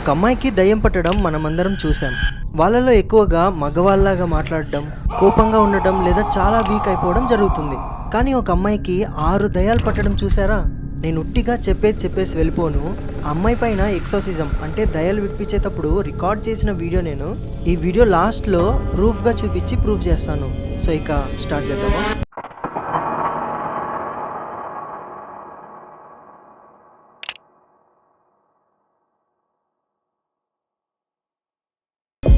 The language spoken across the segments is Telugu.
ఒక అమ్మాయికి దయ్యం పట్టడం మనమందరం చూసాం వాళ్ళలో ఎక్కువగా మగవాళ్ళలాగా మాట్లాడడం కోపంగా ఉండటం లేదా చాలా వీక్ అయిపోవడం జరుగుతుంది. కానీ ఒక అమ్మాయికి ఆరు దయాలు పట్టడం చూసారా నేను ఉట్టిగా చెప్పేది చెప్పేసి వెళ్ళిపోను. అమ్మాయి పైన ఎక్సోసిజం అంటే దయాలు విప్పించేటప్పుడు రికార్డ్ చేసిన వీడియో నేను. ఈ వీడియో లాస్ట్లో ప్రూఫ్గా చూపించి ప్రూఫ్ చేస్తాను. సో ఇక స్టార్ట్ చేద్దామా?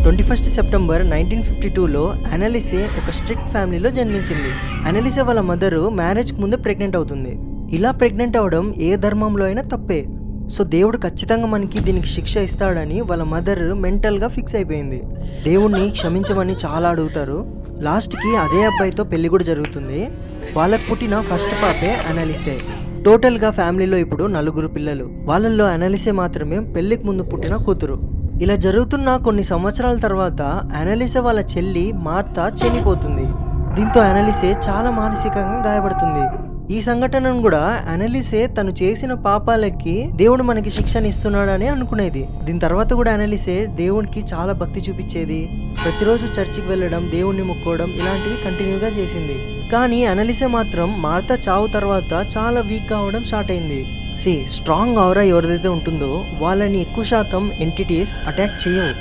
Twenty first September nineteen fifty టూలో అనలిసే ఒక స్ట్రిక్ట్ ఫ్యామిలీలో జన్మించింది. అనలిసే వాళ్ళ మదరు మ్యారేజ్కి ముందే ప్రెగ్నెంట్ అవుతుంది. ఇలా ప్రెగ్నెంట్ అవడం ఏ ధర్మంలో అయినా తప్పే. సో దేవుడు ఖచ్చితంగా మనకి దీనికి శిక్ష ఇస్తాడని వాళ్ళ మదర్ మెంటల్గా ఫిక్స్ అయిపోయింది. దేవుణ్ణి క్షమించమని చాలా అడుగుతారు. లాస్ట్కి అదే అబ్బాయితో పెళ్ళి కూడా జరుగుతుంది. వాళ్ళకు పుట్టిన ఫస్ట్ పాపే అనలిసే. టోటల్గా ఫ్యామిలీలో ఇప్పుడు నలుగురు పిల్లలు. వాళ్ళల్లో అనలిసే మాత్రమే పెళ్ళికి ముందు పుట్టిన కూతురు. ఇలా జరుగుతున్న కొన్ని సంవత్సరాల తర్వాత అనలిసే వాళ్ళ చెల్లి మార్త చనిపోతుంది. దీంతో అనలిసే చాలా మానసికంగా గాయపడుతుంది. ఈ సంఘటనను కూడా అనలిసే తను చేసిన పాపాలకి దేవుడు మనకి శిక్షణ ఇస్తున్నాడని అనుకునేది. దీని తర్వాత కూడా అనలిసే దేవుడికి చాలా భక్తి చూపించేది. ప్రతిరోజు చర్చికి వెళ్ళడం దేవుణ్ణి మొక్కోవడం ఇలాంటివి కంటిన్యూగా చేసింది. కానీ అనలిసే మాత్రం మార్త చావు తర్వాత చాలా వీక్ కావడం స్టార్ట్ అయింది. సి స్ట్రాంగ్ ఆవరా ఎవరిదైతే ఉంటుందో వాళ్ళని ఎక్కువ శాతం ఎంటిటీస్ అటాక్ చేయవు.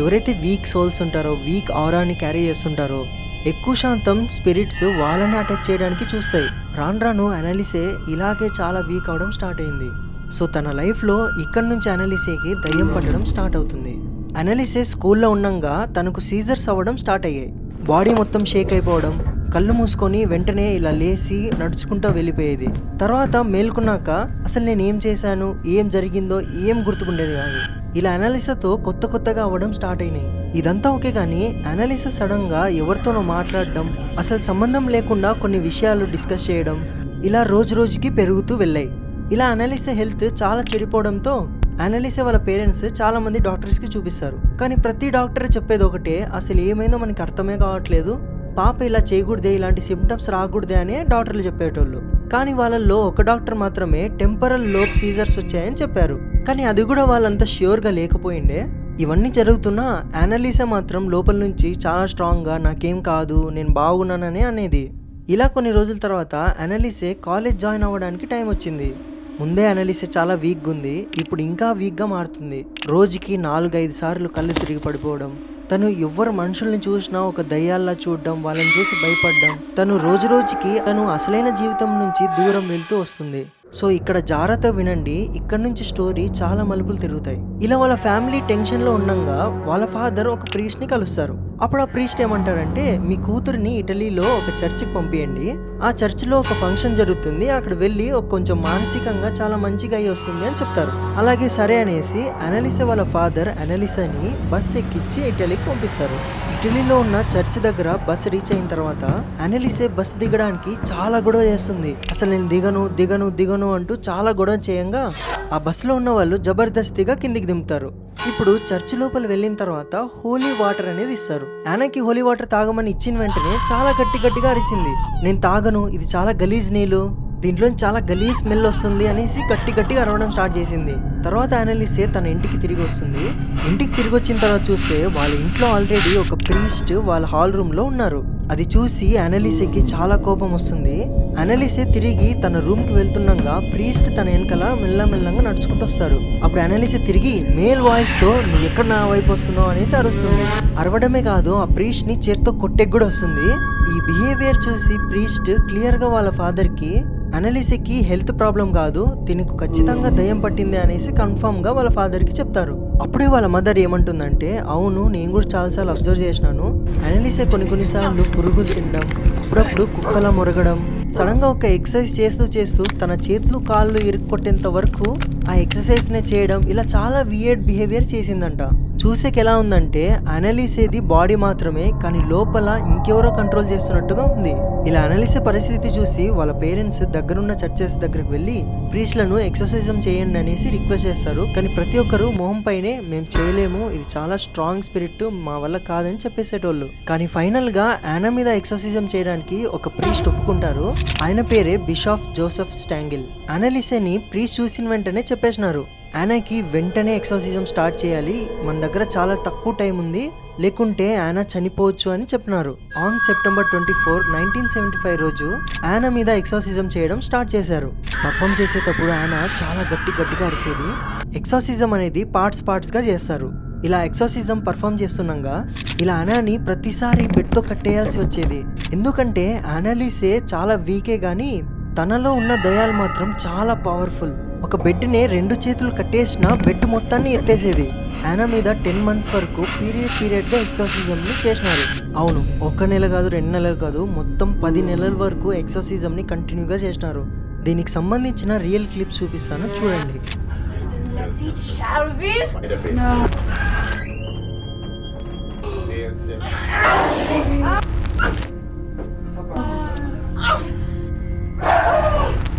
ఎవరైతే వీక్ సోల్స్ ఉంటారో వీక్ ఆవరాని క్యారీ చేస్తుంటారో ఎక్కువ శాతం స్పిరిట్స్ వాళ్ళని అటాక్ చేయడానికి చూస్తాయి. రాను రాను అనాలిసే ఇలాగే చాలా వీక్ అవడం స్టార్ట్ అయింది. సో తన లైఫ్లో ఇక్కడ నుంచి అనాలిసేకి దయ్యం పట్టడం స్టార్ట్ అవుతుంది. అనాలిసే స్కూల్లో ఉండంగా తనకు సీజర్స్ అవ్వడం స్టార్ట్ అయ్యాయి. బాడీ మొత్తం షేక్ అయిపోవడం కళ్ళు మూసుకొని వెంటనే ఇలా లేచి నడుచుకుంటూ వెళ్ళిపోయేది. తర్వాత మేల్కొన్నాక అసలు నేను ఏం చేశాను? ఏం జరిగిందో? ఏం గుర్తుకుండేది కాదు. ఇలా అనాలిసాతో కొత్త కొత్తగా అవ్వడం స్టార్ట్ అయినాయి. ఇదంతా ఓకే కానీ అనాలిసా సడన్గా ఎవరితోనో మాట్లాడడం అసలు సంబంధం లేకుండా కొన్ని విషయాలు డిస్కస్ చేయడం ఇలా రోజు రోజుకి పెరుగుతూ వెళ్ళాయి. ఇలా అనాలిసా హెల్త్ చాలా చెడిపోవడంతో అనాలిసా వాళ్ళ పేరెంట్స్ చాలా మంది డాక్టర్స్కి చూపిస్తారు. కానీ ప్రతి డాక్టర్ చెప్పేది ఒకటే అసలు ఏమైందో మనకి అర్థమే కావట్లేదు. పాప ఇలా చేయకూడదే ఇలాంటి సిమ్టమ్స్ రాకూడదే అని డాక్టర్లు చెప్పేటోళ్ళు. కానీ వాళ్ళల్లో ఒక డాక్టర్ మాత్రమే టెంపరల్ లోప్ సీజర్స్ వచ్చాయని చెప్పారు. కానీ అది కూడా వాళ్ళంతా ష్యూర్గా లేకపోయిండే. ఇవన్నీ జరుగుతున్నా యానలీసా మాత్రం లోపల నుంచి చాలా స్ట్రాంగ్గా నాకేం కాదు నేను బాగున్నానని అనేది. ఇలా కొన్ని రోజుల తర్వాత అనలీసే కాలేజ్ జాయిన్ అవ్వడానికి టైం వచ్చింది. ముందే అనలిసే చాలా వీక్గా ఉంది ఇప్పుడు ఇంకా వీక్గా మారుతుంది. రోజుకి నాలుగైదు సార్లు కళ్ళు తిరిగి పడిపోవడం తను ఎవ్వరు మనుషుల్ని చూసినా ఒక దయ్యాల్లా చూడడం వాళ్ళని చూసి భయపడడం తను రోజు రోజుకి తను అసలైన జీవితం నుంచి దూరం వెళ్తూ వస్తుంది. సో ఇక్కడ జాగ్రత్త వినండి. ఇక్కడ నుంచి స్టోరీ చాలా మలుపులు తిరుగుతాయి. ఇలా వాళ్ళ ఫ్యామిలీ టెన్షన్లో ఉండంగా వాళ్ళ ఫాదర్ ఒక ప్రీస్ట్ని కలుస్తారు. అప్పుడు ఆ ప్రీస్ట్ ఏమంటారంటే మీ కూతురిని ఇటలీలో ఒక చర్చికి పంపియండి. ఆ చర్చిలో ఒక ఫంక్షన్ జరుగుతుంది. అక్కడ వెళ్ళి ఒక కొంచెం మానసికంగా చాలా మంచిగా అయ్యి వస్తుంది అని చెప్తారు. అలాగే సరే అనేసి అనలిసా వాళ్ళ ఫాదర్ అనలిసని బస్ ఎక్కించి ఇటలీకి పంపిస్తారు. ఇటలీలో ఉన్న చర్చ్ దగ్గర బస్ రీచ్ అయిన తర్వాత అనలిసే బస్ దిగడానికి చాలా గొడవ చేస్తుంది. అసలు నేను దిగను దిగను దిగను అంటూ చాలా గొడవ చేయంగా ఆ బస్సులో ఉన్న వాళ్ళు జబర్దస్తిగా కిందికి దింపుతారు. ఇప్పుడు చర్చ్ లోపల వెళ్ళిన తర్వాత హోలీ వాటర్ అనేది ఇస్తారు. ఆనాకి హోలీ వాటర్ తాగమని ఇచ్చిన వెంటనే చాలా గట్టి గట్టిగా అరిసింది. నేను తాగను ఇది చాలా గలీజ్ నీళ్ళు దీంట్లో చాలా గలీజ్ స్మెల్ వస్తుంది అనేసి గట్టి గట్టిగా అరవడం స్టార్ట్ చేసింది. తర్వాత అనలిసే తన ఇంటికి తిరిగి వస్తుంది. ఇంటికి తిరిగి వచ్చిన తర్వాత చూస్తే వాళ్ళ ఇంట్లో ఆల్రెడీ ఒక ప్రీస్ట్ వాళ్ళ హాల్ రూమ్లో ఉన్నారు. అది చూసి అనలిసేకి చాలా కోపం వస్తుంది. అనలిసే తిరిగి తన రూమ్కి వెళ్తుండగా ప్రీస్ట్ తన వెనకాల మెల్లమెల్లంగా నడుచుకుంటూ వస్తారు అప్పుడు అనలిసే తిరిగి మేల్ వాయిస్తో నువ్వు ఎక్కడ నా వైపు వస్తున్నావు? అనేసి అరుస్తుంది. అరవడమే కాదు ఆ ప్రీస్ట్ని చేత్తో కొట్టెకి కూడా వస్తుంది. ఈ బిహేవియర్ చూసి ప్రీస్ట్ క్లియర్గా వాళ్ళ ఫాదర్కి అనలిసికి హెల్త్ ప్రాబ్లం కాదు తినకు ఖచ్చితంగా దయ్యం పట్టింది అనేసి కన్ఫామ్గా వాళ్ళ ఫాదర్కి చెప్తారు. అప్పుడే వాళ్ళ మదర్ ఏమంటుందంటే అవును నేను కూడా చాలాసార్లు అబ్జర్వ్ చేసినాను. అనలిసే కొన్ని కొన్నిసార్లు పురుగులు తినడం అప్పుడప్పుడు కుక్కలా మురగడం సడన్గా ఒక ఎక్సర్సైజ్ చేస్తూ చేస్తూ తన చేతులు కాళ్ళు ఇరుక్కొట్టేంత వరకు ఆ ఎక్సర్సైజ్నే చేయడం ఇలా చాలా వియర్డ్ బిహేవియర్ చేసిందంట. చూసేకి ఎలా ఉందంటే అనలిసేది బాడీ మాత్రమే కానీ లోపల ఇంకెవరో కంట్రోల్ చేస్తున్నట్టుగా ఉంది. ఇలా అనలిసే పరిస్థితి చూసి వాళ్ళ పేరెంట్స్ దగ్గరున్న చర్చెస్ దగ్గరికి వెళ్ళి ప్రీస్లను ఎక్సర్సైజం చేయండి అనేసి రిక్వెస్ట్ చేస్తారు. కానీ ప్రతి ఒక్కరు మొహం పైనే మేము చేయలేము ఇది చాలా స్ట్రాంగ్ స్పిరిట్ మా వల్ల కాదని చెప్పేసేటోళ్ళు. కానీ ఫైనల్గా యానా మీద ఎక్సర్సైజం చేయడానికి ఒక ప్రీస్ట్ ఒప్పుకుంటారు. ఆయన పేరే బిషాఫ్ జోసెఫ్ స్టాంగిల్. అనలిసేని ప్రీస్ చూసిన వెంటనే చెప్పేసినారు. యానాకి వెంటనే ఎక్సర్సిజం స్టార్ట్ చేయాలి. మన దగ్గర చాలా తక్కువ టైం ఉంది. లేకుంటే యానా చనిపోవచ్చు అని చెప్పినారు. On September twenty four nineteen seventy five రోజు యానా మీద ఎక్సర్సైజం చేయడం స్టార్ట్ చేశారు. పర్ఫామ్ చేసేటప్పుడు యానా చాలా గట్టి గట్టిగా అరిసేది. ఎక్సర్సైజం అనేది పార్ట్స్ పార్ట్స్గా చేస్తారు. ఇలా ఎక్సర్సిజం పర్ఫామ్ చేస్తున్నాగా ఇలా అనాని ప్రతిసారి బెడ్తో కట్టేయాల్సి వచ్చేది. ఎందుకంటే అనాలిసే చాలా వీకే కానీ తనలో ఉన్న దయాలు మాత్రం చాలా పవర్ఫుల్ ఒక బెడ్ని రెండు చేతులు కట్టేసిన బెడ్ మొత్తాన్ని ఎత్తేసేది. యానా మీద టెన్ మంత్స్ వరకు పీరియడ్ పీరియడ్గా ఎక్సర్సిజంని చేసినారు. అవును ఒక నెల కాదు రెండు నెలలు కాదు మొత్తం పది నెలల వరకు ఎక్సర్సిజంని కంటిన్యూగా చేసినారు. దీనికి సంబంధించిన రియల్ క్లిప్స్ చూపిస్తాను చూడండి.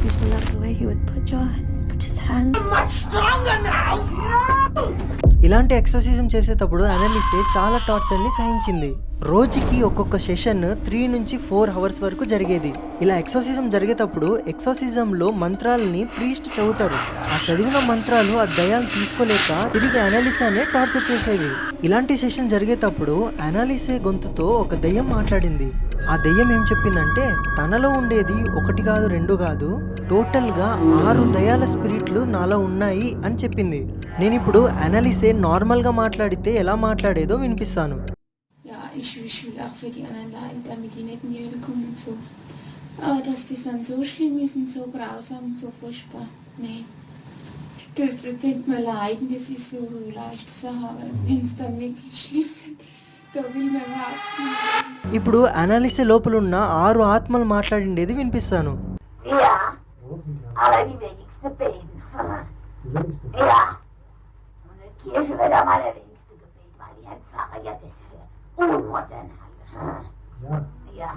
Used to love the way he would put your ఇలాంటి ఎక్సర్సైజం చేసేటప్పుడు అనలిసే చాలా టార్చర్ని సహించింది. రోజుకి ఒక్కొక్క సెషన్ త్రీ నుంచి ఫోర్ అవర్స్ వరకు జరిగేది. ఇలా ఎక్సర్సైజం జరిగేటప్పుడు ఎక్సోసిజంలో మంత్రాలని ప్రీస్ట్ చదువుతారు. ఆ చదివిన మంత్రాలు ఆ దయాలు తీసుకోలేక తిరిగి అనాలిసానే టార్చర్ చేసేవి. ఇలాంటి సెషన్ జరిగేటప్పుడు అనాలిసే గొంతుతో ఒక దయ్యం మాట్లాడింది. ఆ దెయ్యం ఏం చెప్పిందంటే తనలో ఉండేది ఒకటి కాదు రెండు కాదు టోటల్గా ఆరు దయాల స్పిరిట్లు నాలో ఉన్నాయి అని చెప్పింది. నేను ఇప్పుడు అనలిసే నార్మల్గా మాట్లాడితే ఎలా మాట్లాడేదో వినిపిస్తాను. Das, das denkt man leiden, das ist so, so leicht zu haben, wenn es dann wirklich schlimm. ఇప్పుడు అనాలిసే లోపల ఉన్న ఆరు ఆత్మలు మాట్లాడిండేది వినిపిస్తాను. Ja,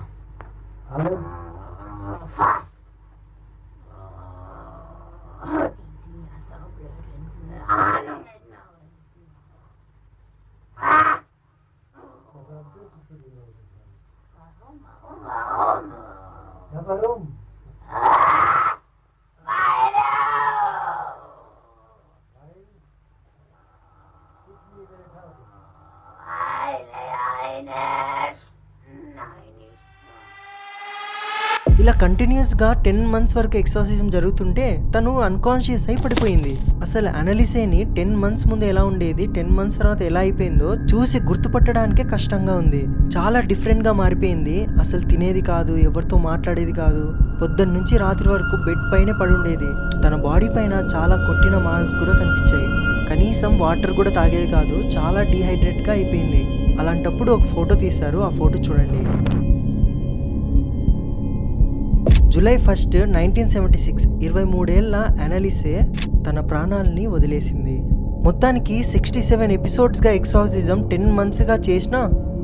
ఇలా కంటిన్యూస్గా టెన్ మంత్స్ వరకు ఎక్సర్సైజం జరుగుతుంటే తను అన్కాన్షియస్ అయి పడిపోయింది. అసలు అనలిసేని టెన్ మంత్స్ ముందు ఎలా ఉండేది టెన్ మంత్స్ తర్వాత ఎలా అయిపోయిందో చూసి గుర్తుపట్టడానికే కష్టంగా ఉంది. చాలా డిఫరెంట్గా మారిపోయింది. అసలు తినేది కాదు ఎవరితో మాట్లాడేది కాదు. పొద్దున్న నుంచి రాత్రి వరకు బెడ్ పైనే పడుండేది తన బాడీ పైన చాలా కొట్టిన మార్క్స్ కూడా కనిపించాయి. కనీసం వాటర్ కూడా తాగేది కాదు చాలా డీహైడ్రేట్గా అయిపోయింది. అలాంటప్పుడు ఒక ఫోటో తీశారు. ఆ ఫోటో చూడండి. July first nineteen seventy six ఇరవై మూడేళ్ళ అనలిసే తన ప్రాణాలని వదిలేసింది. మొత్తానికి సిక్స్టీ సెవెన్ ఎపిసోడ్స్గా ఎక్సాసిజం టెన్ మంత్స్గా చేసిన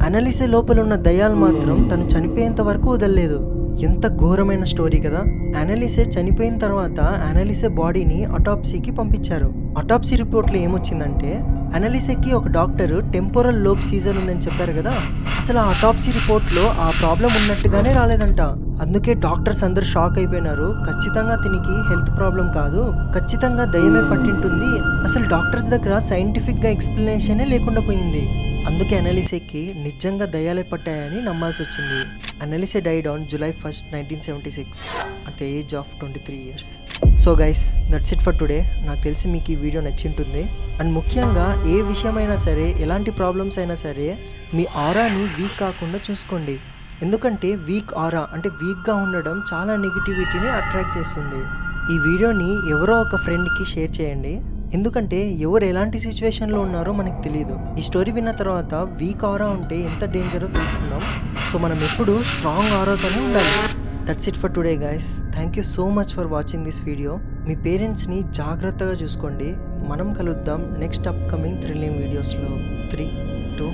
అనలిసే లోపల ఉన్న దయాలు మాత్రం తను చనిపోయేంత వరకు వదలలేదు. ఎంత ఘోరమైన స్టోరీ కదా. అనలిసే చనిపోయిన తర్వాత అనలిసే బాడీని అటాప్సీకి పంపించారు. అటాప్సీ రిపోర్ట్లో ఏమొచ్చిందంటే అనలిసెకి ఒక డాక్టర్ టెంపోరల్ లోబ్ సీజన్ ఉందని చెప్పారు కదా. అసలు ఆ అటాప్సీ రిపోర్ట్లో ఆ ప్రాబ్లం ఉన్నట్టుగానే రాలేదంట. అందుకే డాక్టర్స్ అందరు షాక్ అయిపోయినారు. ఖచ్చితంగా తినికి హెల్త్ ప్రాబ్లం కాదు. ఖచ్చితంగా దయ్యమే పట్టింటుంది. అసలు డాక్టర్స్ దగ్గర సైంటిఫిక్గా ఎక్స్ప్లెనేషనే లేకుండా పోయింది. అందుకే అనలిసేకి నిజంగా దయ్యాలే పట్టాయని నమ్మాల్సి వచ్చింది Anneliese died on July first nineteen seventy six at the age of twenty three years. So guys that's it for today. నాకు తెలిసి మీకు ఈ వీడియో నచ్చింటుంది. అండ్ ముఖ్యంగా ఏ విషయమైనా సరే ఎలాంటి ప్రాబ్లమ్స్ అయినా సరే మీ ఆరాని వీక్ కాకుండా చూసుకోండి. ఎందుకంటే వీక్ ఆరా అంటే వీక్గా ఉండడం చాలా నెగిటివిటీని అట్రాక్ట్ చేస్తుంది. ఈ వీడియోని ఎవరో ఒక ఫ్రెండ్కి షేర్ చేయండి. ఎందుకంటే ఎవరు ఎలాంటి సిచ్యువేషన్లో ఉన్నారో మనకు తెలియదు ఈ స్టోరీ విన్న తర్వాత వీక్ ఆరా ఉంటే ఎంత డేంజరో తెలుసుకున్నాం సో మనం ఎప్పుడు స్ట్రాంగ్ ఆరాతోనే ఉండాలి. That's it for today guys thank you so much for watching this video మీ పేరెంట్స్ని జాగ్రత్తగా చూసుకోండి. మనం కలుద్దాం నెక్స్ట్ అప్కమింగ్ థ్రిల్లింగ్ వీడియోస్లో త్రీ టూ